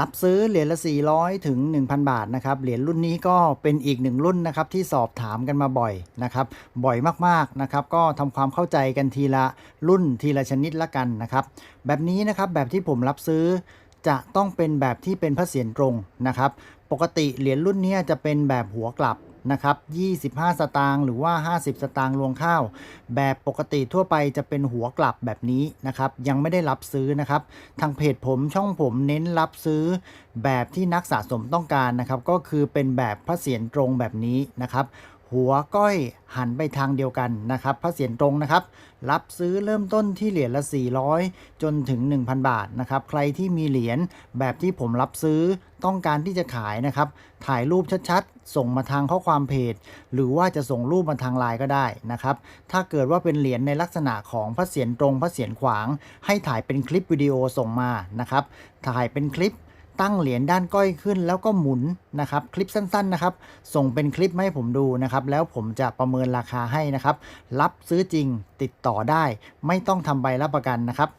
รับซื้อเหรียญละ 400 ถึง 1,000 บาทนะครับ เหรียญรุ่นนี้ก็เป็นอีกหนึ่งรุ่นนะครับที่สอบถามกันมาบ่อยนะครับ บ่อยมากๆนะครับ ก็ทำความเข้าใจกันทีละรุ่นทีละชนิดละกันนะครับ แบบนี้นะครับแบบที่ผมรับซื้อจะต้องเป็นแบบที่เป็นพระเศียรตรงนะครับ ปกติเหรียญรุ่นนี้จะเป็นแบบหัวกลับ นะครับ 25 สตางค์หรือว่า 50 สตางค์รวงข้าว แบบปกติทั่วไปจะเป็นหัวกลับแบบนี้นะครับ ยังไม่ได้รับซื้อนะครับ ทางเพจผมช่องผมเน้นรับซื้อแบบที่นักสะสมต้องการนะครับ ก็คือเป็นแบบพระเศียรตรงแบบนี้นะครับ หัวก้อยหันไปทางเดียวกันนะครับพระเศียรตรงนะครับ รับซื้อเริ่มต้นที่เหรียญละ 400 จนถึง 1,000 บาทนะครับ ใครที่มีเหรียญแบบที่ผมรับซื้อต้องการที่จะขายนะครับ ถ่ายรูปชัดๆ ส่งมาทางข้อความเพจ หรือว่าจะส่งรูปมาทางไลน์ก็ได้นะครับ ถ้าเกิดว่าเป็นเหรียญในลักษณะของพระเศียรตรงพระเศียรขวาง ให้ถ่ายเป็นคลิปวิดีโอส่งมานะครับ ถ่ายเป็นคลิป ตั้งเหรียญด้านก้อยขึ้นแล้วก็หมุนนะครับคลิปสั้นๆนะครับส่งเป็นคลิปมาให้ผมดูนะครับแล้วผมจะประเมินราคาให้นะครับรับซื้อจริงติดต่อได้ ไม่ต้องทำใบรับประกันนะครับ